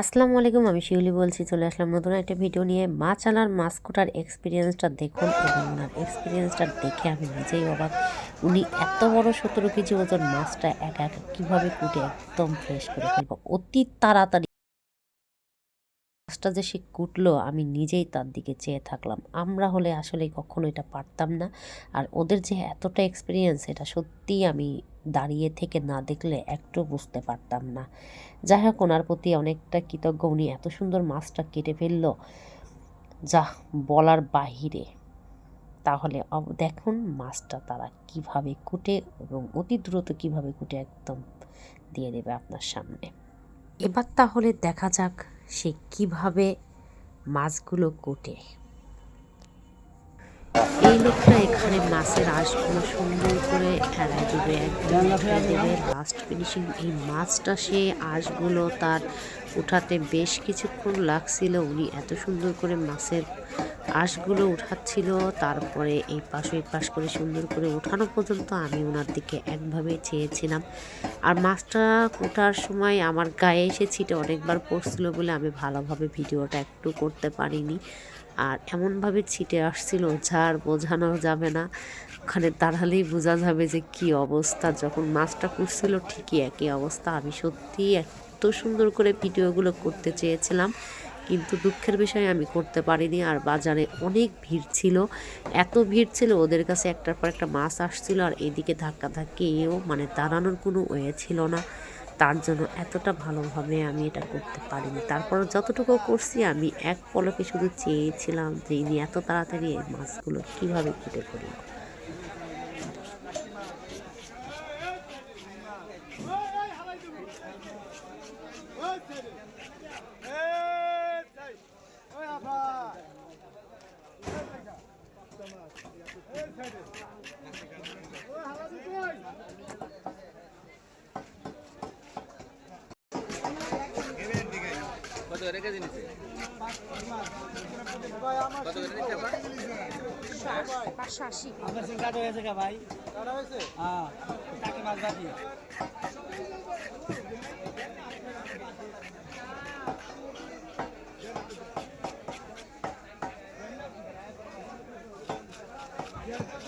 আসসালামু আলাইকুম, আমি শিউলি বলছি, চলে আসলাম নতুন একটা ভিডিও নিয়ে। মাছ আনার মাছ কোটার এক্সপিরিয়েন্সটা দেখুন এবং ওনার এক্সপিরিয়েন্সটা দেখে আমি নিজেই অবাক। উনি এত বড় সতেরো কেজি ওজন মাছটা একা একা কীভাবে কুটে একদম ফ্রেশ করে ফেলব? অতি তাড়াতাড়ি মাছটা যে সে কুটলো, আমি নিজেই তার দিকে চেয়ে থাকলাম। আমরা হলে আসলে কখনো এটা পারতাম না। আর ওদের যে এতটা এক্সপিরিয়েন্স এটা সত্যিই আমি দাঁড়িয়ে থেকে না দেখলে একটু বুঝতে পারতাম না। যাই হোক ওনার প্রতি অনেকটা কৃতজ্ঞ। উনি এত সুন্দর মাছটা কেটে ফেলল। যা বলার বাহিরে। তাহলে দেখুন মাছটা তারা কীভাবে কুটে এবং অতি দ্রুত কীভাবে কুটে একদম দিয়ে দেবে আপনার সামনে। এবার তাহলে দেখা যাক সে কীভাবে মাছগুলো কুটে। এই লোকটা এখানে মাছের আঁশগুলো সুন্দর করে ফেলায় দেবে একদম দেবে লাস্ট ফিনিশিং এই মাছটা সে আঁশগুলো তার উঠাতে বেশ কিছুক্ষণ লাগছিল। উনি এত সুন্দর করে মাছের আঁশগুলো উঠাচ্ছিল, তারপরে এই পাশ ওই পাশ করে সুন্দর করে উঠানো পর্যন্ত আমি ওনার দিকে একভাবে চেয়েছিলাম। আর মাছটা ওঠার সময় আমার গায়ে এসে ছিটে অনেকবার পড়ছিল বলে আমি ভালোভাবে ভিডিওটা একটু করতে পারিনি। আর এমনভাবে ছিটে আসছিল যা আর বোঝানো যাবে না। ওখানে দাঁড়ালেই বোঝা যাবে যে কি অবস্থা। যখন মাছটা কুটছিল ঠিকই একই অবস্থা। আমি সত্যিই এত সুন্দর করে ভিডিওগুলো করতে চেয়েছিলাম, কিন্তু দুঃখের বিষয় আমি করতে পারিনি। আর বাজারে অনেক ভিড় ছিল। এত ভিড় ছিল, ওদের কাছে একটার পর একটা মাছ আসছিল, আর এদিকে ধাক্কা ধাক্কি এও মানে দাঁড়ানোর কোনো ওয়ে ছিল না। তার জন্য এতটা ভালোভাবে আমি এটা করতে পারিনি। তারপর যতটুকু করছি, আমি এক পলকে শুধু চেয়েছিলাম যে, ইনি এত তাড়াতাড়ি এই মাছগুলো কীভাবে কেটে ফেলব কত করে কেজি নিচ্ছে কত করে নিচ্ছে পাঁচশো আশি। কাটা হয়েছে কা ভাই? হ্যাঁ। টাকি মাছ বাকি টাকি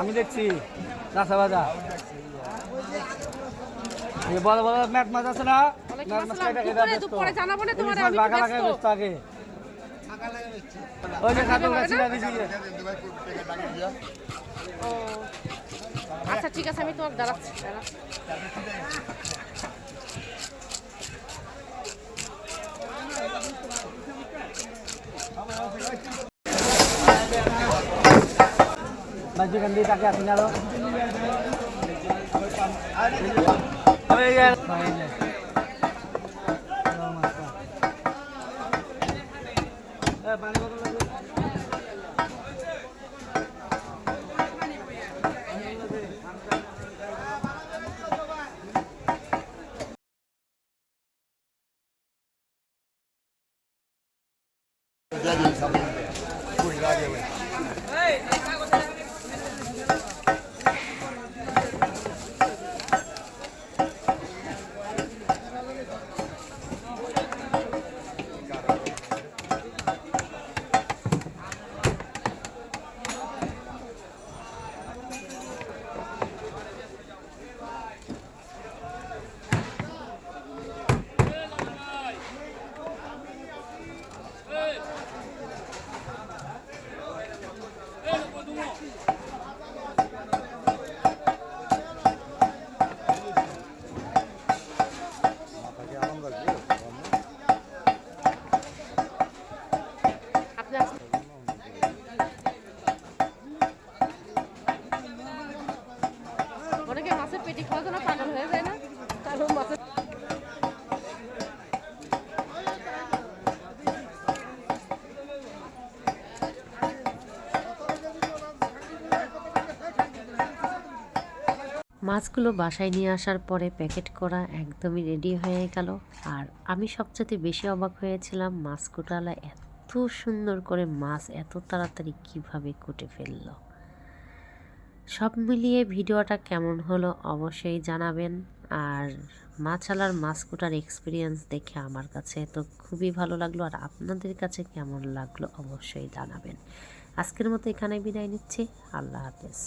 আমি দেখছি। রাসা বাজা। এই বড় বড় ম্যাট মাছ আছে না? ম্যাট মাছ কেটে কেটে ব্যস্ত। দুপুরে জানাব না তোমার, আমি বাঁকা ব্যস্ত। ব্যস্ত আগে। ওই যে গাছ দিয়া ও আচ্ছা ঠিক আছে আমি দাঁড়াচ্ছি। মাঝি কান্দি তাকে আসেন আরও পানি বোতল লাগবে? মাছগুলো বাসায় নিয়ে আসার পরে প্যাকেট করা একদমই রেডি হয়ে গেল। আর আমি সবচেয়ে বেশি অবাক হয়েছিলাম মাছ কুটালা এত সুন্দর করে মাছ এত তাড়াতাড়ি কীভাবে কুটে ফেলল। সব মিলিয়ে ভিডিওটা কেমন হলো অবশ্যই জানাবেন। আর মাছালার মাছ কুটার এক্সপিরিয়েন্স দেখে আমার কাছে তো খুবই ভালো লাগল। আর আপনাদের কাছে কেমন লাগল অবশ্যই জানাবেন। আজকের মতো এখানে বিদায় নিচ্ছি। আল্লাহ হাফেজ।